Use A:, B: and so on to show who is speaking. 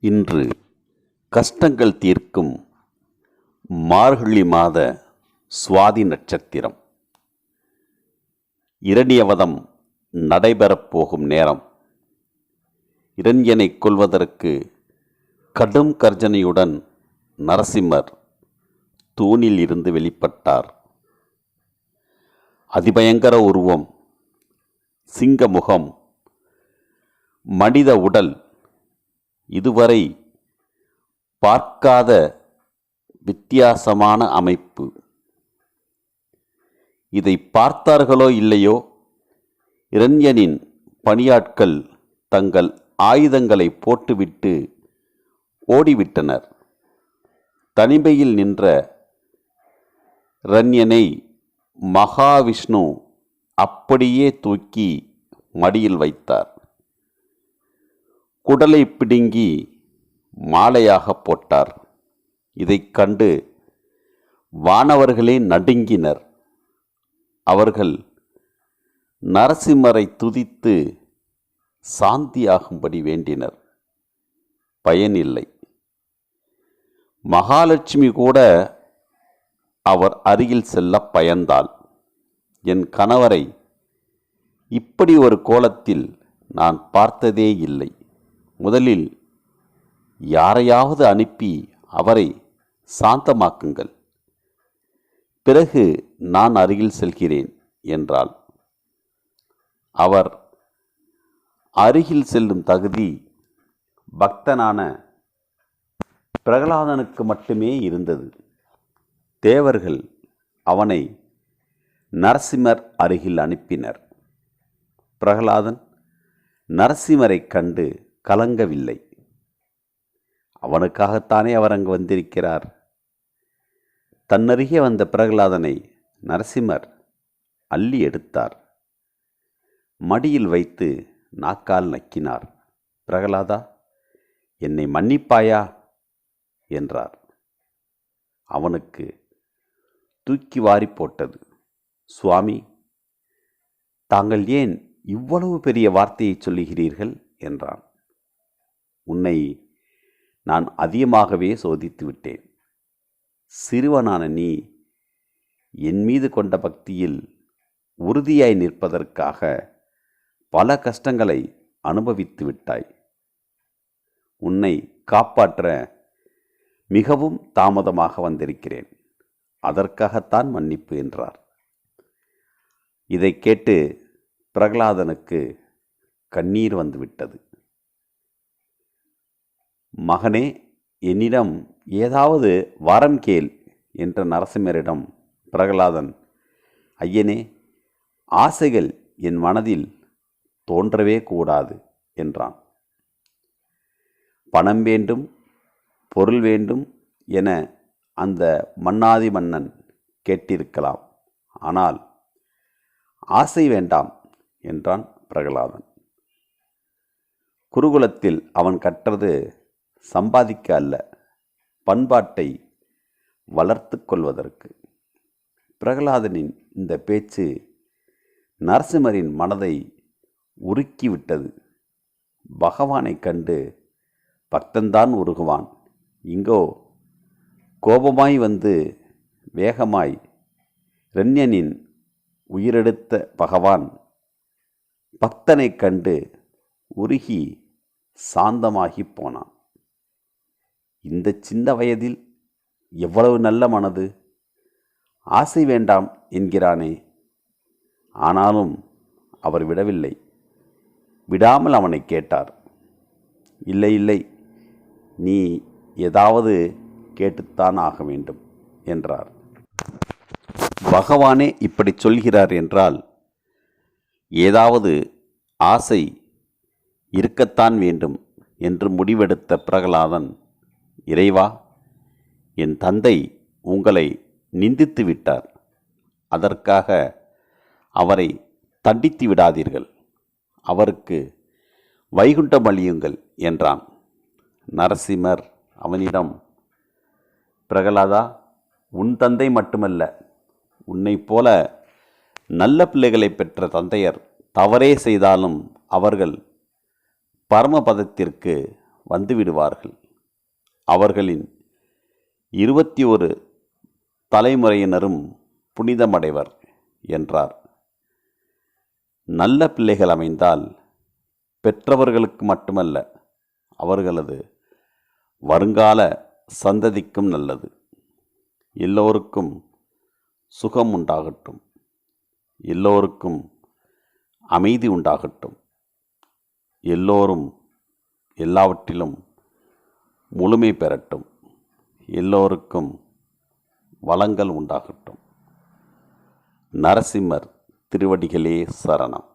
A: இன்று கஷ்டங்கள் தீர்க்கும் மார்கழி மாத சுவாதி நட்சத்திரம். இரணியவதம் நடைபெறப் போகும் நேரம். இரண்யனை கொல்வதற்கு கடும் கர்ஜனையுடன் நரசிம்மர் தூணில் இருந்து வெளிப்பட்டார். அதிபயங்கர உருவம் சிங்க முகம் மனித உடல் இதுவரை பார்க்காத வித்தியாசமான அமைப்பு. இதை பார்த்தார்களோ இல்லையோ? இரண்யனின் பணியாட்கள் தங்கள் ஆயுதங்களை போட்டுவிட்டு ஓடிவிட்டனர். தனிமையில் நின்ற ரண்யனை மகாவிஷ்ணு அப்படியே தூக்கி மடியில் வைத்தார். குடலை பிடுங்கி மாலையாக போட்டார். இதைக் கண்டு வானவர்களே நடுங்கினர். அவர்கள் நரசிம்மரை துதித்து சாந்தியாகும்படி வேண்டினர். பயனில்லை. மகாலட்சுமி கூட அவர் அருகில் செல்ல பயந்தாள். என் கணவரை இப்படி ஒரு கோலத்தில் நான் பார்த்ததே இல்லை. முதலில் யாரையாவது அனுப்பி அவரை சாந்தமாக்குங்கள். பிறகு நான் அருகில் செல்கிறேன் என்றாள். அவர் அருகில் செல்லும் தகுதி பக்தனான பிரகலாதனுக்கு மட்டுமே இருந்தது. தேவர்கள் அவனை நரசிம்மர் அருகில் அனுப்பினர். பிரகலாதன் நரசிம்மரைக் கண்டு கலங்கவில்லை. அவனுக்காகத்தானே அவர் அங்கு வந்திருக்கிறார். தன்னருகே வந்த பிரகலாதனை நரசிம்மர் அள்ளி எடுத்தார். மடியில் வைத்து நாக்கால் நக்கினார். பிரகலாதா என்னை மன்னிப்பாயா? என்றார். அவனுக்கு தூக்கி வாரி போட்டது. சுவாமி தாங்கள் ஏன் இவ்வளவு பெரிய வார்த்தையை சொல்லுகிறீர்கள்? என்றான். உன்னை நான் அதிகமாகவே சோதித்து விட்டேன். சிறுவனான நீ என் மீது கொண்ட பக்தியில் உறுதியாய் நிற்பதற்காக பல கஷ்டங்களை அனுபவித்து விட்டாய். உன்னை காப்பாற்ற மிகவும் தாமதமாக வந்திருக்கிறேன். அதற்காகத்தான் மன்னிப்பு என்றார். இதை கேட்டு பிரகலாதனுக்கு கண்ணீர் வந்துவிட்டது. மகனே என்னிடம் ஏதாவது வரம் கேள் என்ற நரசிம்மரிடம் பிரகலாதன் ஐயனே ஆசைகள் என் மனதில் தோன்றவே கூடாது என்றான். பணம் வேண்டும் பொருள் வேண்டும் என அந்த மன்னாதி மன்னன் கேட்டிருக்கலாம். ஆனால் ஆசை வேண்டாம் என்றான் பிரகலாதன். குருகுலத்தில் அவன் கற்றது சம்பாதிக்க அல்ல பண்பாட்டை வளர்த்து கொள்வதற்கு. பிரகலாதனின் இந்த பேச்சு நரசிம்மரின் மனதை உருக்கிவிட்டது. பகவானைக் கண்டு பக்தன்தான் உருகுவான். இங்கோ கோபமாய் வந்து வேகமாய் ரண்யனின் உயிரெடுத்த பகவான் பக்தனைக் கண்டு உருகி சாந்தமாகி போனான். இந்த சின்ன வயதில் எவ்வளவு நல்ல மனது? ஆசை வேண்டாம் என்கிறானே. ஆனாலும் அவர் விடவில்லை. விடாமல் அவனை கேட்டார். இல்லை இல்லை நீ ஏதாவது கேட்டுத்தான் ஆக வேண்டும் என்றார். பகவானே இப்படி சொல்கிறார் என்றால் ஏதாவது ஆசை இருக்கத்தான் வேண்டும் என்று முடிவெடுத்த பிரகலாதன் இறைவா என் தந்தை உங்களை நிந்தித்து விட்டார். அதற்காக அவரை தண்டித்து விடாதீர்கள். அவருக்கு வைகுண்டம் அழியுங்கள் என்றான். நரசிம்மர் அவனிடம் பிரகலாதா உன் தந்தை மட்டுமல்ல உன்னைப் போல நல்ல பிள்ளைகளை பெற்ற தந்தையர் தவறே செய்தாலும் அவர்கள் பரமபதத்திற்கு வந்துவிடுவார்கள் அவர்களின் இருபத்தி ஒரு தலைமுறையினரும் புனிதமடைவர் என்றார். நல்ல பிள்ளைகள் அமைந்தால் பெற்றவர்களுக்கு மட்டுமல்ல அவர்களது வருங்கால சந்ததிக்கும் நல்லது. எல்லோருக்கும் சுகம் உண்டாகட்டும். எல்லோருக்கும் அமைதி உண்டாகட்டும். எல்லோரும் எல்லாவற்றிலும் முழுமை பெறட்டும். எல்லோருக்கும் வளங்கள் உண்டாகட்டும். நரசிம்மர் திருவடிகளே சரணம்.